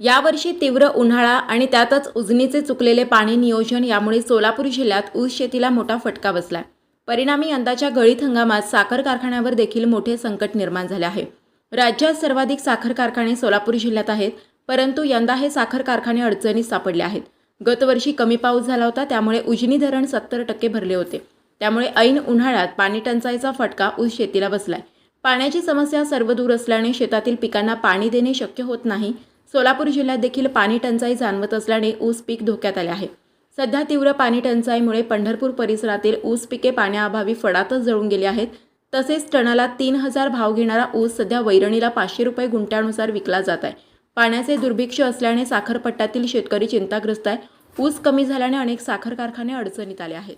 यावर्षी तीव्र उन्हाळा आणि त्यातच उजनीचे चुकलेले पाणी नियोजन यामुळे सोलापूर जिल्ह्यात ऊस शेतीला मोठा फटका बसला परिणामी यंदाच्या गळीत हंगामात साखर कारखान्यावर देखील मोठे संकट निर्माण झाले आहे. राज्यात सर्वाधिक साखर कारखाने सोलापूर जिल्ह्यात आहेत परंतु यंदा हे साखर कारखाने अडचणीत सापडले आहेत. गतवर्षी कमी पाऊस झाला होता त्यामुळे उजनी धरण सत्तर टक्के भरले होते. त्यामुळे ऐन उन्हाळ्यात पाणी टंचाईचा फटका ऊस शेतीला बसलाय. पाण्याची समस्या सर्व दूर असल्याने शेतातील पिकांना पाणी देणे शक्य होत नाही सोलापूर जिल्ह्यात देखील पाणी टंचाई जाणवत असल्याने ऊस पीक धोक्यात आले आहे. सध्या तीव्र पाणी टंचाईमुळे पंढरपूर परिसरातील ऊस पिके पाण्याअभावी फडातच जळून गेली आहेत. तसेच टनाला तीन हजार भाव घेणारा ऊस सध्या वैरणीला पाचशे रुपये गुंठ्यानुसार विकला जात आहे. पाण्याचे दुर्भिक्ष असल्याने साखरपट्ट्यातील शेतकरी चिंताग्रस्त आहे. ऊस कमी झाल्याने अनेक साखर कारखाने अडचणीत आले आहेत.